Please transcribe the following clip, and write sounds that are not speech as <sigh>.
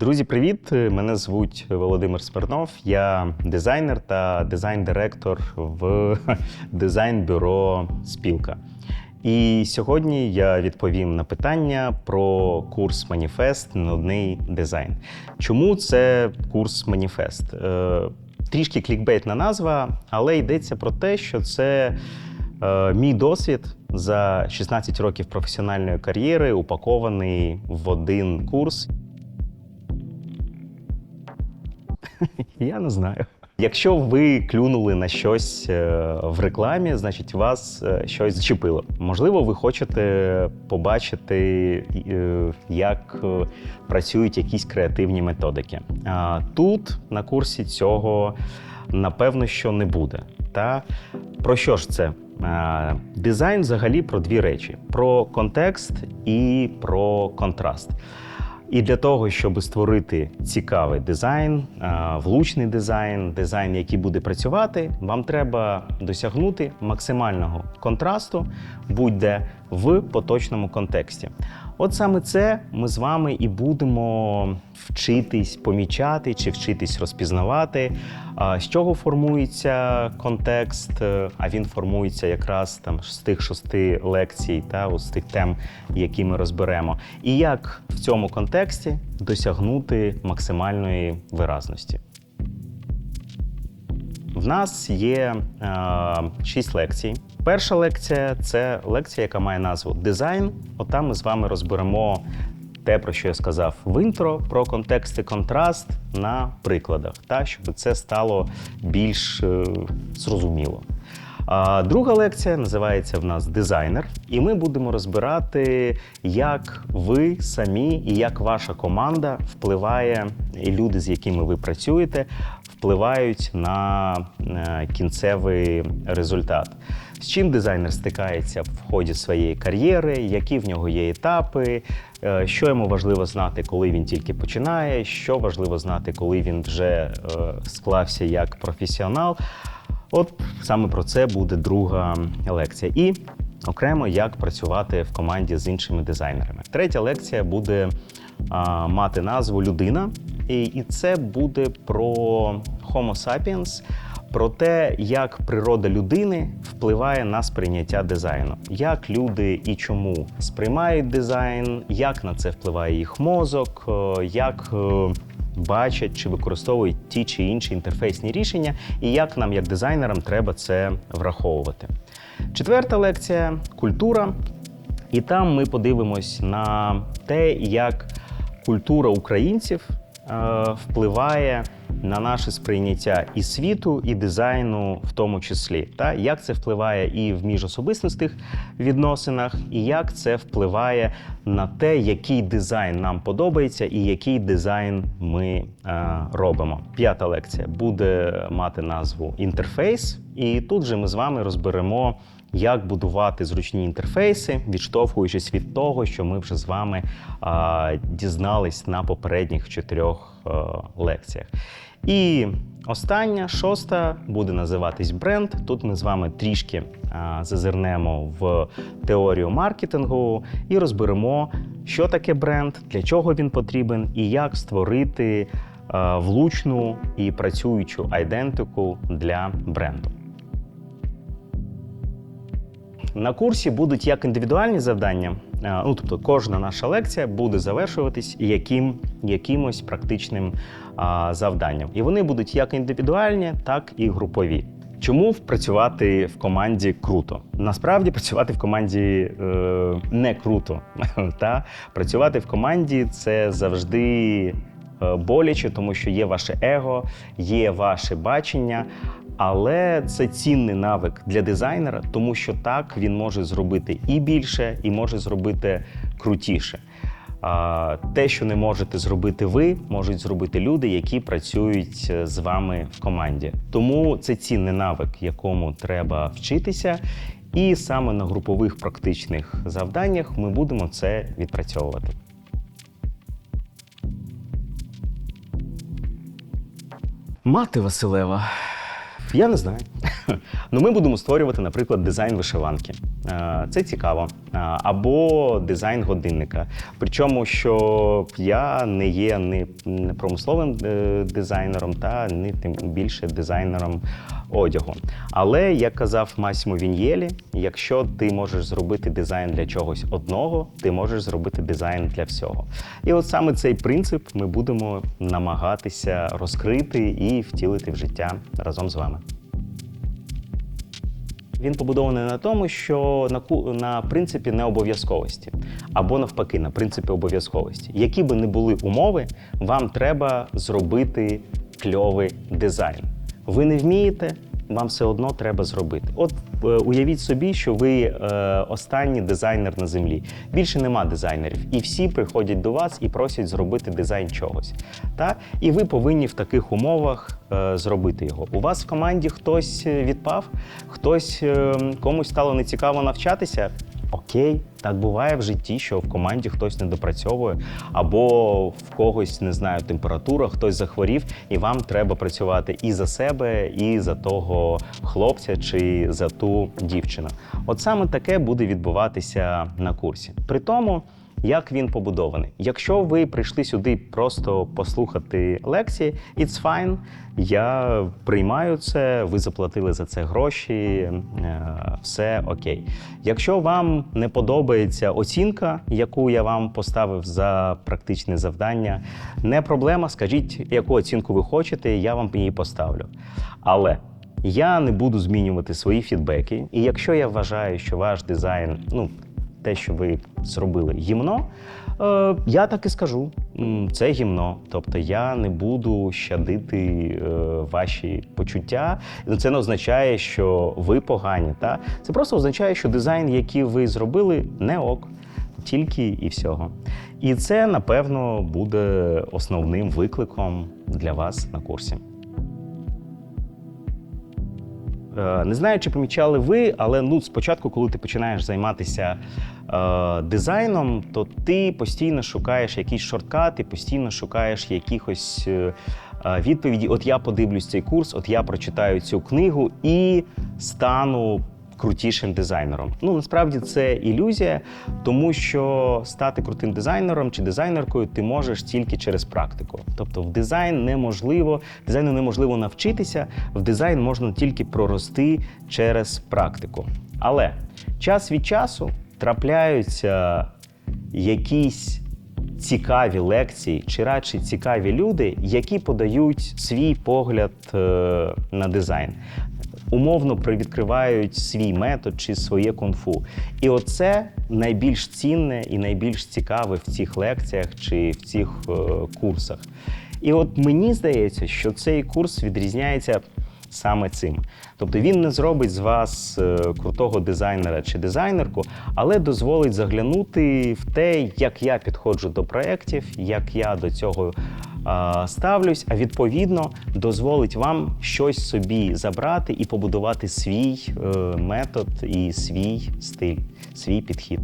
Друзі, привіт! Мене звуть Володимир Смирнов. Я дизайнер та дизайн-директор в <laughs> дизайн-бюро Спілка. І сьогодні я відповім на питання про курс Маніфест Нудний дизайн. Чому це курс Маніфест? Е, Трішки клікбейтна назва, але йдеться про те, що це е, мій досвід за 16 років професіональної кар'єри, упакований в один курс. <laughs> Я не знаю. Якщо ви клюнули на щось е, в рекламі, значить вас е, щось зачепило. Можливо, ви хочете побачити, е, як працюють якісь креативні методики. Тут на курсі цього напевно що не буде. Та про що ж це? Дизайн взагалі про дві речі: про контекст і про контраст. І для того, щоб створити цікавий дизайн, влучний дизайн, дизайн, який буде працювати, вам треба досягнути максимального контрасту будь-де в поточному контексті. От саме це ми з вами і будемо вчитись помічати чи вчитись розпізнавати, з чого формується контекст, е, а він формується якраз там з тих шести лекцій та з тих тем, які ми розберемо, і як в цьому контексті досягнути максимальної виразності. В нас є е, шість лекцій. Перша лекція це лекція, яка має назву Дизайн. Отам ми з вами розберемо те, про що я сказав в інтро, про контекст і контраст на прикладах, та, щоб це стало більш е, зрозуміло. А друга лекція називається в нас дизайнер, і ми будемо розбирати, як ви самі і як ваша команда впливає, і люди, з якими ви працюєте, впливають на е, кінцевий результат. З чим дизайнер стикається в ході своєї кар'єри, які в нього є етапи, е, що йому важливо знати, коли він тільки починає, що важливо знати, коли він вже е, склався як професіонал. От саме про це буде друга лекція. І окремо як працювати в команді з іншими дизайнерами. Третя лекція буде мати назву Людина, і, це буде про Homo sapiens, про те, як природа людини впливає на сприйняття дизайну, як люди і чому сприймають дизайн, як на це впливає їх мозок, е, як. е, бачать чи використовують ті чи інші інтерфейсні рішення, і як нам, як дизайнерам, треба це враховувати. Четверта лекція культура. І там ми подивимось на те, як культура українців впливає на наше сприйняття і світу, і дизайну, в тому числі, та як це впливає і в міжособистих відносинах, і як це впливає на те, який дизайн нам подобається, і який дизайн ми е, робимо. П'ята лекція буде мати назву інтерфейс, і тут же ми з вами розберемо. Як будувати зручні інтерфейси, відштовхуючись від того, що ми вже з вами а, дізнались на попередніх чотирьох а, лекціях. І остання, шоста, буде називатись бренд. Тут ми з вами трішки а, зазирнемо в теорію маркетингу і розберемо, що таке бренд, для чого він потрібен і як створити а, влучну і працюючу айдентику для бренду. На курсі будуть як індивідуальні завдання, е, ну тобто кожна наша лекція буде завершуватись яким, якимось практичним а, завданням. І вони будуть як індивідуальні, так і групові. Чому працювати в команді круто? Насправді працювати в команді е, не круто. <laughs> Та працювати в команді це завжди е, боляче, тому що є ваше его, є ваше бачення. Але це цінний навик для дизайнера, тому що так він може зробити і більше, і може зробити крутіше. А, Те, що не можете зробити ви, можуть зробити люди, які працюють е, з вами в команді. Тому це цінний навик, якому треба вчитися. І саме на групових практичних завданнях ми будемо це відпрацьовувати. Мати Василева. Я не знаю. Ну, ми будемо створювати, наприклад, дизайн вишиванки. Е, Це цікаво. Або дизайн годинника. Причому, що я не є не, промисловим е, дизайнером, та не тим більше дизайнером одягу. Але як казав Масімо Віньєлі, якщо ти можеш зробити дизайн для чогось одного, ти можеш зробити дизайн для всього. І от саме цей принцип ми будемо намагатися розкрити і втілити в життя разом з вами. Він побудований на тому, що на, на принципі необов'язковості, або навпаки, на принципі обов'язковості. Які би не були умови, вам треба зробити кльовий дизайн. Ви не вмієте, вам все одно треба зробити. От е, уявіть собі, що ви е, останній дизайнер на землі. Більше нема дизайнерів, і всі приходять до вас і просять зробити дизайн чогось. Та? І ви повинні в таких умовах е, зробити його. У вас в команді хтось відпав, хтось е, комусь стало нецікаво навчатися. Окей, так буває в житті, що в команді хтось не допрацьовує, або в когось не знаю, температура, хтось захворів, і вам треба працювати і за себе, і за того хлопця чи за ту дівчину. От саме таке буде відбуватися на курсі. При тому, як він побудований. Якщо ви прийшли сюди просто послухати лекції, it's fine, я приймаю це, ви заплатили за це гроші, е, все окей. Якщо вам не подобається оцінка, яку я вам поставив за практичне завдання, не проблема. Скажіть, яку оцінку ви хочете, я вам її поставлю. Але я не буду змінювати свої фідбеки. І якщо я вважаю, що ваш дизайн, ну те, що ви зробили гімно, е, я так і скажу. Це гімно. Тобто я не буду щадити е, ваші почуття. Це не означає, що ви погані. Та? Це просто означає, що дизайн, який ви зробили, не ок. Тільки і всього. І це, напевно, буде основним викликом для вас на курсі. Не знаю, чи помічали ви, але ну спочатку, коли ти починаєш займатися е, дизайном, то ти постійно шукаєш якісь шорткати, ти постійно шукаєш якихось е, е, відповіді. От я подивлюсь цей курс, от я прочитаю цю книгу і стану крутішим дизайнером. Ну насправді це ілюзія, тому що стати крутим дизайнером чи дизайнеркою ти можеш тільки через практику. Тобто в дизайн неможливо, дизайну неможливо навчитися, в дизайн можна тільки прорости через практику. Але час від часу трапляються якісь цікаві лекції, чи радше цікаві люди, які подають свій погляд е, на дизайн. Умовно привідкривають свій метод чи своє кунг-фу. І оце найбільш цінне і найбільш цікаве в цих лекціях чи в цих е, курсах. І от мені здається, що цей курс відрізняється саме цим. Тобто він не зробить з вас е, крутого дизайнера чи дизайнерку, але дозволить заглянути в те, як я підходжу до проєктів, як я до цього ставлюсь, а відповідно дозволить вам щось собі забрати і побудувати свій е, метод і свій стиль, свій підхід.